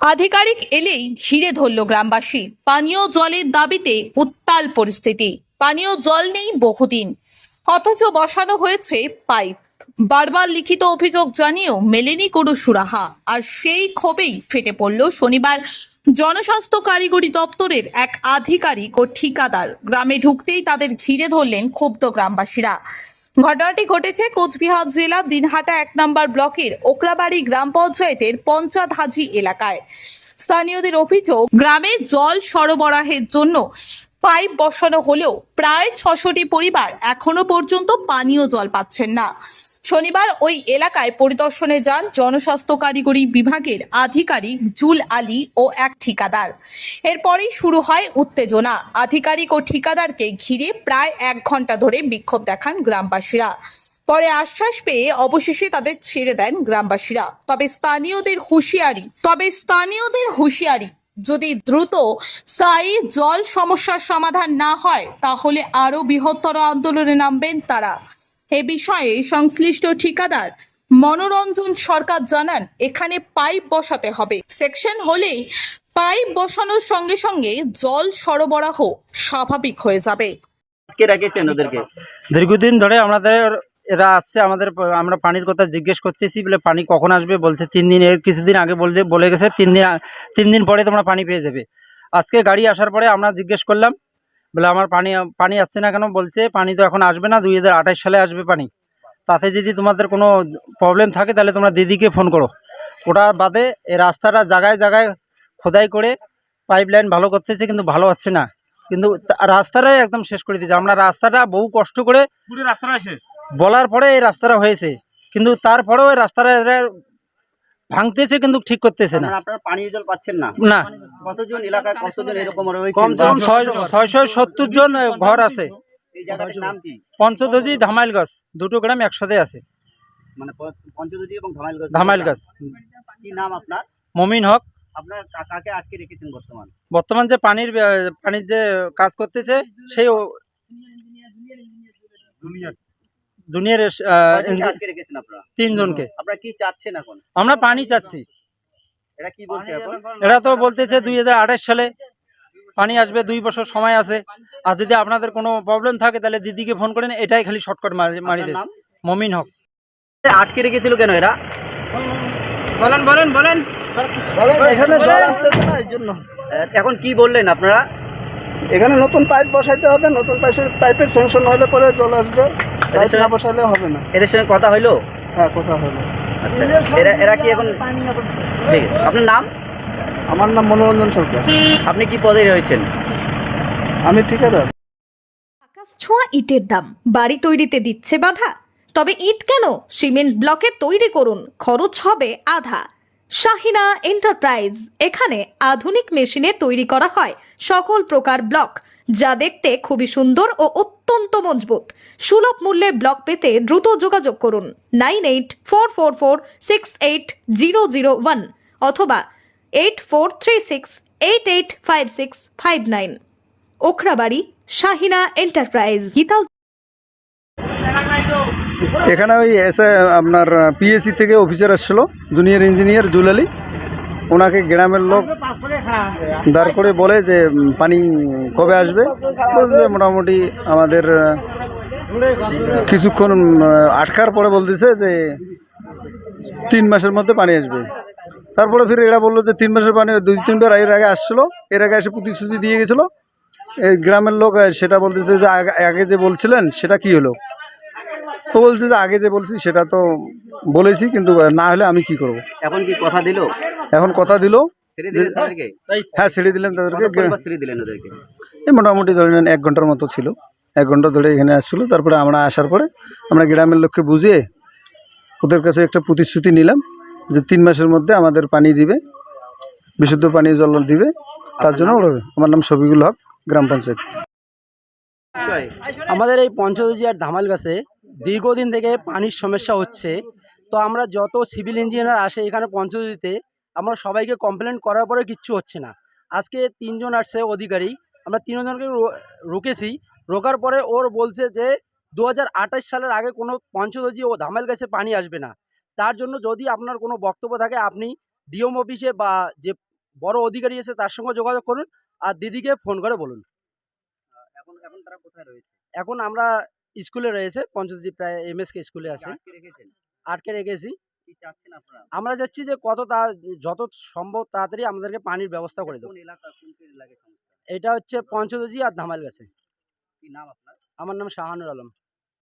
আধিকারিক এলেই ঘিরে ধরল গ্রামবাসী। পানীয় জলের দাবিতে উত্তাল পরিস্থিতি। পানীয় জল নেই বহুদিন। অথচ বসানো হয়েছে পাইপ। বারবার লিখিত অভিযোগ জানিয়েও মেলেনি কোনো সুরাহা। আর সেই ক্ষোভেই ফেটে পড়ল শনিবার জনস্বাস্থ্য কারিগরি দপ্তরের এক আধিকারিক ও ঠিকাদার গ্রামে ঢুকতেই তাদের ঘিরে ধরলেন ক্ষুব্ধ গ্রামবাসীরা। ঘটনাটি ঘটেছে কোচবিহার জেলা দিনহাটা এক নম্বর ব্লকের ওকরাবাড়ি গ্রাম পঞ্চায়েতের পঞ্চাদ হাজি এলাকায়। স্থানীয়দের অভিযোগ, গ্রামে জল সরবরাহের জন্য পাইপ বসানো হলেও প্রায় ছশোটি পরিবার এখনও পর্যন্ত পানীয় জল পাচ্ছেন না। শনিবার ওই এলাকায় পরিদর্শনে যান জনস্বাস্থ্য কারিগরি বিভাগের আধিকারিক জুল আলী ও এক ঠিকাদার। এরপরেই শুরু হয় উত্তেজনা। আধিকারিক ও ঠিকাদারকে ঘিরে প্রায় এক ঘণ্টা ধরে বিক্ষোভ দেখান গ্রামবাসীরা। পরে আশ্বাস পেয়ে অবশেষে তাদের ছেড়ে দেন গ্রামবাসীরা। তবে স্থানীয়দের হুঁশিয়ারি তবে স্থানীয়দের হুঁশিয়ারি যদি দ্রুত স্থায়ী জল সমস্যার সমাধান না হয় তাহলে আরও বৃহত্তর আন্দোলনে নামবেন তারা। এ বিষয়ে সংশ্লিষ্ট ঠিকাদার মনোরঞ্জন সরকার জানান এখানে পাইপ বসাতে হবে। সেকশন হলেই পাইপ বসানোর সঙ্গে সঙ্গে জল সরবরাহ স্বাভাবিক হয়ে যাবে। আটকে রেখেছেন ওদেরকে? দীর্ঘদিন ধরে আমাদের এরা আসছে আমাদের, আমরা পানির কথা জিজ্ঞেস করতেছি, বলে পানি কখন আসবে বলছে, তিন দিন এর কিছুদিন আগে বলতে, বলে গেছে, তিন দিন তিন দিন পরে তোমরা পানি পেয়ে যাবে। আজকে গাড়ি আসার পরে আমরা জিজ্ঞেস করলাম, বলে আমার পানি পানি আসছে না কেন বলছে, পানি তো এখন আসবে না, দুই হাজার আঠাশ সালে আসবে পানি। তাতে যদি তোমাদের কোনো প্রবলেম থাকে, তাহলে তোমরা দিদিকে ফোন করো। ওটা বাদে এই রাস্তাটা জায়গায় জায়গায় খোদাই করে পাইপ লাইন ভালো করতেছে, কিন্তু ভালো হচ্ছে না। কিন্তু রাস্তাটাই একদম শেষ করে দিয়েছে। আমরা রাস্তাটা বহু কষ্ট করে রাস্তাটা শেষ। বলার পরে এই রাস্তাটা হয়েছে। কিন্তু তারপরেও এই রাস্তাটা এরা ভাঙতেছে কিন্তু ঠিক করতেছে না। মানে আপনারা পানীয় জল পাচ্ছেন না? না। কতজন এলাকায় কতজন এরকম রয়েছে? কম ছয় ছয়শো সত্তর জন ঘর আছে। এই জায়গাটার নাম কি? পঞ্চদজি ধামাইল গাছ। দুটো গ্রাম একসাথে আছে। মানে এবং ধামাইল গাছ ধামাইল গাছ। কি নাম আপনার? মমিন হক। আপনার কাকাকে আটকে রেখেছেন বর্তমান? বর্তমান যে পানির পানির যে কাজ করতেছে সেই জুনিয়র জুনিয়র তিনজনকে। আপনারা কি চাচ্ছেন এখন? আমরা পানি চাচ্ছি। এরা কি বলছে এরা তো বলতেছে দুই সালে পানি আসবে দুই বছর সময় আছে। আর যদি আপনাদের কোনো প্রবলেম থাকে তাহলে দিদিকে ফোন করেন এটাই খালি শর্টকাট মারি নাম? মমিন হক। আটকে রেখেছিল কেন এরা? বলেন বলেন বলেন। এখানে জল আসতেছে না এই জন্য। এখন কি বললেন আপনারা? এখানে নতুন পাইপ বসাইতে হবে নতুন পাইপে পাইপের স্যাংশন হলে পরে জল আসবে পাইপ না বসাইলে হবে না। এদের সঙ্গে কথা হইল? হ্যাঁ কথা হলো আচ্ছা এরা এরা কি এখন ঠিক আছে। আপনার নাম? আমার নাম মনোরঞ্জন সরকার। আপনি কি পদে রয়েছেন? আমি ঠিকাদার। আকাশ ছোঁয়া ইটের দাম। বাড়ি তৈরিতে দিচ্ছে বাধা। তবে ইট কেন? সিমেন্ট ব্লকে তৈরি করুন। খরচ হবে আধা। শাহিনা এন্টারপ্রাইজ। এখানে আধুনিক মেশিনে তৈরি করা হয়। সকল প্রকার ব্লক, যা দেখতে খুবই সুন্দর ও অত্যন্ত মজবুত। সুলভ মূল্যে ব্লক পেতে দ্রুত যোগাযোগ করুন nine eight four four four six eight zero zero one অথবা eight four three six eight eight five six five nine. Okhrabari, Shahina enterprise. গীতাল এখানে ওই এসে আপনার পিএসসি থেকে অফিসার আসছিল জুনিয়র ইঞ্জিনিয়ার জুলালি। ওনাকে গ্রামের লোক দাঁড় করে বলে যে পানি কবে আসবে? বলছে মোটামুটি আমাদের কিছুক্ষণ আটকার পরে বলতেছে যে তিন মাসের মধ্যে পানি আসবে। তারপরে ফির এরা বলল যে তিন মাসের পানি দুই তিনবার এর আগে আসছিল এর আগে এসে প্রতিশ্রুতি দিয়ে গেছিল। এই গ্রামের লোক সেটা বলতেছে যে আগে- যে বলছিলেন সেটা কি হলো? ও বলছে যে আগে যে বলছি সেটা তো বলেছি কিন্তু না হলে আমি কি করব? এখন কি কথা দিল? এখন কথা দিল। হ্যাঁ। দিলেন তাদেরকে। কতক্ষণ দিলেন ওদেরকে এই মোটামুটি ধরে নেন এক ঘণ্টার মতো ছিল। এক ঘণ্টা ধরে এখানে আসছিল। তারপরে আমরা আসার পরে আমরা গ্রামের লোককে বুঝিয়ে ওদের কাছে একটা প্রতিশ্রুতি নিলাম যে তিন মাসের মধ্যে আমাদের পানি দিবে বিশুদ্ধ পানীয় জল দিবে তার জন্য ওরা আমার নাম শফিকুল হক গ্রাম পঞ্চায়েত। আমাদের এই পঞ্চদজি আর ধামাল গাছে দীর্ঘদিন থেকে পানির সমস্যা হচ্ছে। তো আমরা যত সিভিল ইঞ্জিনিয়ার আসে এখানে পঞ্চদজিতে আমরা সবাইকে কমপ্লেন করার পরে কিচ্ছু হচ্ছে না। আজকে তিনজন আসছে অধিকারী আমরা তিনজনকে রুকেছি। রোকার পরে ওর বলছে যে দু হাজার আঠাশ সালের আগে কোনো পঞ্চদজি ও ধামাল গাছে পানি আসবে না। তার জন্য যদি আপনার কোনো বক্তব্য থাকে আপনি ডিএম অফিসে বা যে বড় অধিকারী এসে তার সঙ্গে যোগাযোগ করুন আর দিদিকে ফোন করে বলুন। এখন এখন তারা কোথায় রয়েছে? এখন আমরা স্কুলে রয়েছে পঞ্চদশী প্রায় এমএসকে স্কুলে আছে। আটকে রেখেছি। আমরা যাচ্ছি যে কত তা যত সম্ভব তাড়াতাড়ি আমাদেরকে পানির ব্যবস্থা করে দেবো। এটা হচ্ছে পঞ্চদজি আর ধামাল গাছে। আমার নাম শাহানুর আলম।